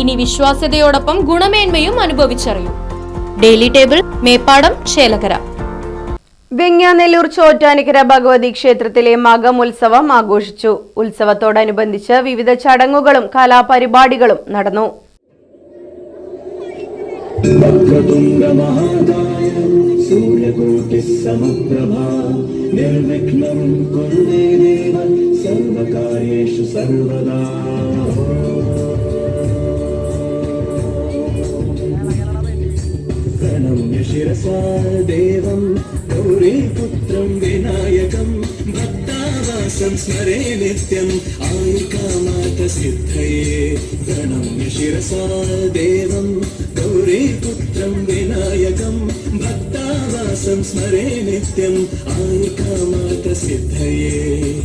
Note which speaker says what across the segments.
Speaker 1: ഇനി വിശ്വാസ്യതയോടൊപ്പം ഗുണമേന്മയും അനുഭവിച്ചറിയും. ഡെയിലി ടേബിൾ മേപ്പാടം ചേലകര
Speaker 2: വെങ്ങാനെല്ലൂർ ചോറ്റാനിക്കര ഭഗവതി ക്ഷേത്രത്തിലെ മകം ഉത്സവം ആഘോഷിച്ചു. ഉത്സവത്തോടനുബന്ധിച്ച് വിവിധ ചടങ്ങുകളും കലാപരിപാടികളും നടന്നു.
Speaker 3: നിർവിഘ്നം സർവകാര്യേഷു സർവദാ. भक्तावासं स्मरे नित्यम् आयुकामातसिद्धये प्रणम्य शिरसा देवं गौरीपुत्रं विनायकं भक्तावासं स्मरे नित्यम् आयुकामातसिद्धये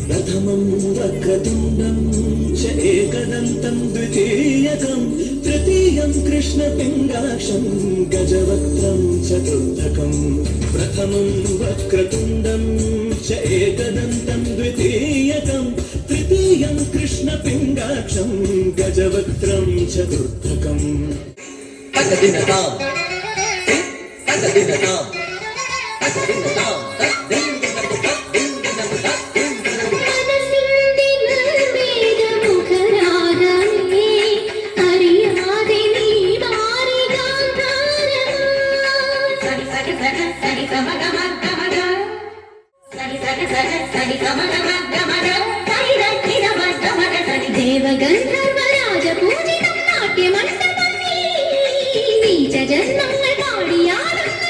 Speaker 3: प्रथमं वक्रतुण्डं च एकदन्तं द्वितीयकं तृतीयं कृष्णपिङ्गाक्षं गजवक्त्रं चतुर्थकं प्रथमं वक्रतुण्डं च एकदन्तं द्वितीयकं तृतीयं कृष्णपिङ्गाक्षं गजवक्त्रं चतुर्थकम्।
Speaker 4: तकदिनताम् तकदिनताम् तकदिनताम्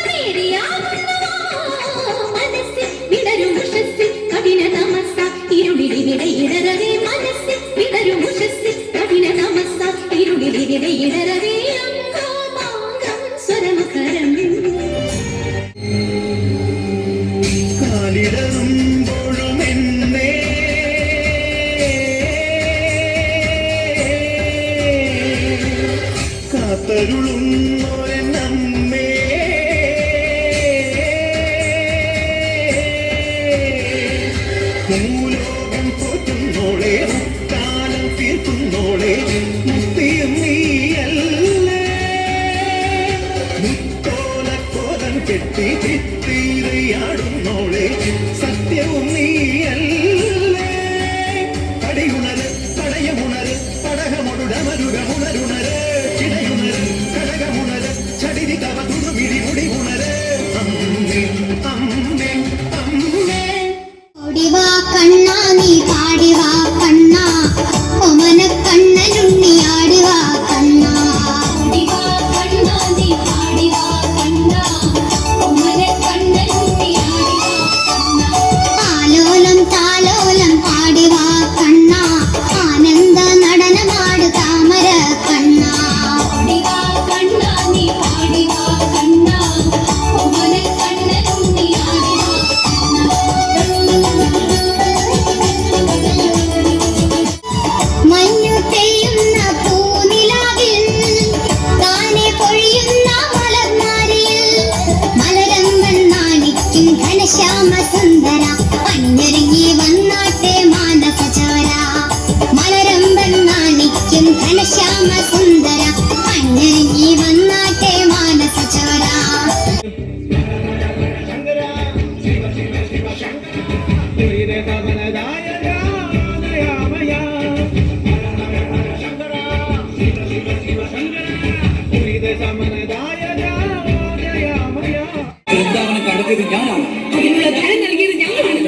Speaker 5: നേരിയാകുന്നവോ. മനസ്സിൽ വിടരും ഉഷസ്സിൽ കഠിന തമസ്സ ഇരുളിലിവിടെ ഇടരവേ
Speaker 3: ഒരെണ്ണമ്മേ ഭൂലോകം പോറ്റുന്നോളെ കാലം തീർക്കുന്നോളെ മുക്തിയും നീയല്ലേ മുത്തോലക്കോലം കെട്ടി ഭിത്തിയിറയാടുന്നോളെ സത്യവും നീയല്ലേ പടിയുണര് പടയമുണര് പടകമൊടുടമരുകമുണരുണര്.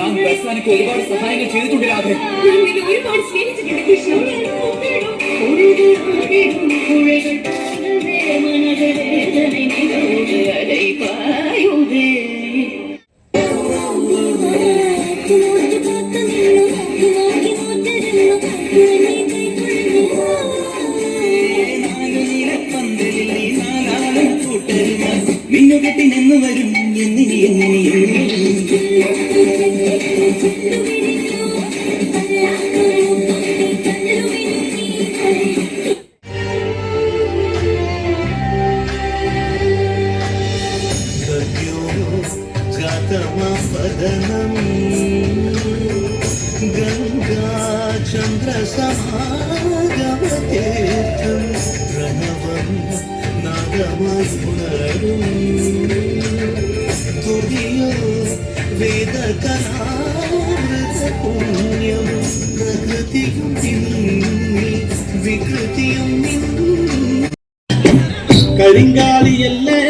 Speaker 4: ഞാൻ പ്രസ്ഥാനക്ക് ഒരുപാട് സഹായങ്ങൾ ചെയ്തിട്ടുണ്ട് രാധ.
Speaker 6: ഒരുപാട് സ്നേഹിച്ചിട്ടുണ്ട്
Speaker 3: നിന്ന് വരും എന്നിനി എന്നിനി ഗതമപദനം ഗംഗാചന്ദ്രസമാഗമതീർത്ഥം പ്രണവം നാഗമസ്മരും തുതിയോ വേദകലാമൃതപുണ്യം പ്രകൃതിയും നിന്നിൽ വികൃതിയും നിന്നിൽ കരിങ്കാലിയല്ലേ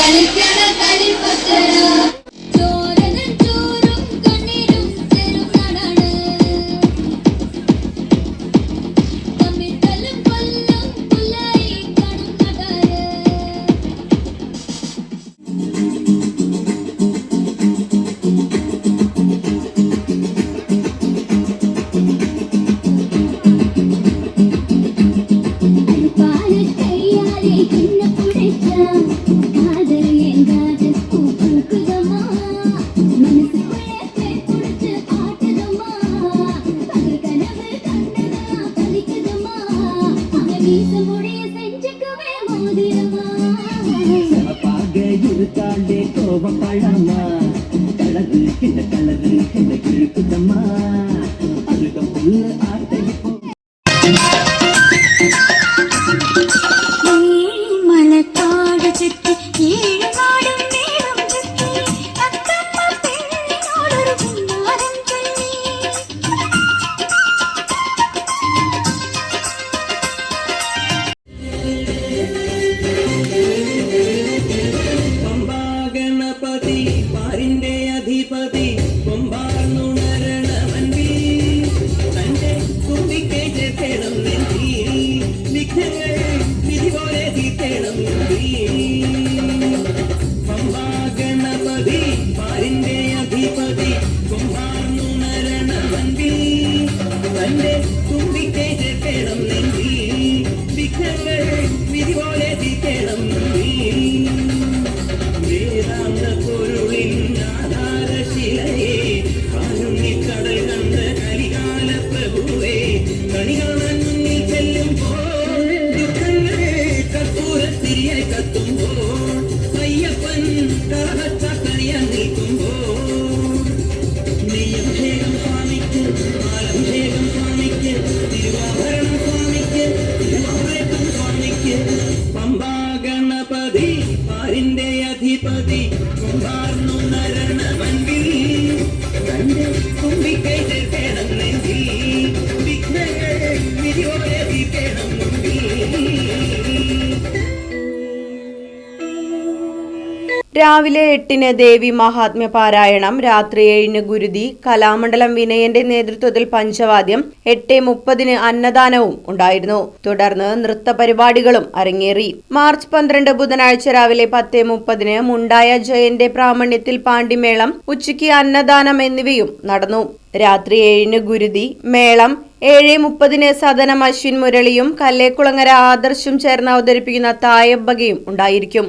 Speaker 3: benefit
Speaker 2: രാവിലെ എട്ടിന് ദേവി മഹാത്മ്യ പാരായണം രാത്രി ഏഴിന് ഗുരുതി കലാമണ്ഡലം വിനയന്റെ നേതൃത്വത്തിൽ പഞ്ചവാദ്യം എട്ട് മുപ്പതിന് അന്നദാനവും ഉണ്ടായിരുന്നു. തുടർന്ന് നൃത്ത പരിപാടികളും അരങ്ങേറി. മാർച്ച് പന്ത്രണ്ട് ബുധനാഴ്ച രാവിലെ പത്ത് മുപ്പതിന് മുണ്ടായ ജയന്റെ പ്രാമണ്യത്തിൽ പാണ്ടിമേളം ഉച്ചയ്ക്ക് അന്നദാനം എന്നിവയും നടന്നു. രാത്രി ഏഴിന് ഗുരുതി മേളം ഏഴ് മുപ്പതിന് സദനം അശ്വിൻ മുരളിയും കല്ലേക്കുളങ്ങര ആദർശും ചേർന്ന് അവതരിപ്പിക്കുന്ന തായബകയും ഉണ്ടായിരിക്കും.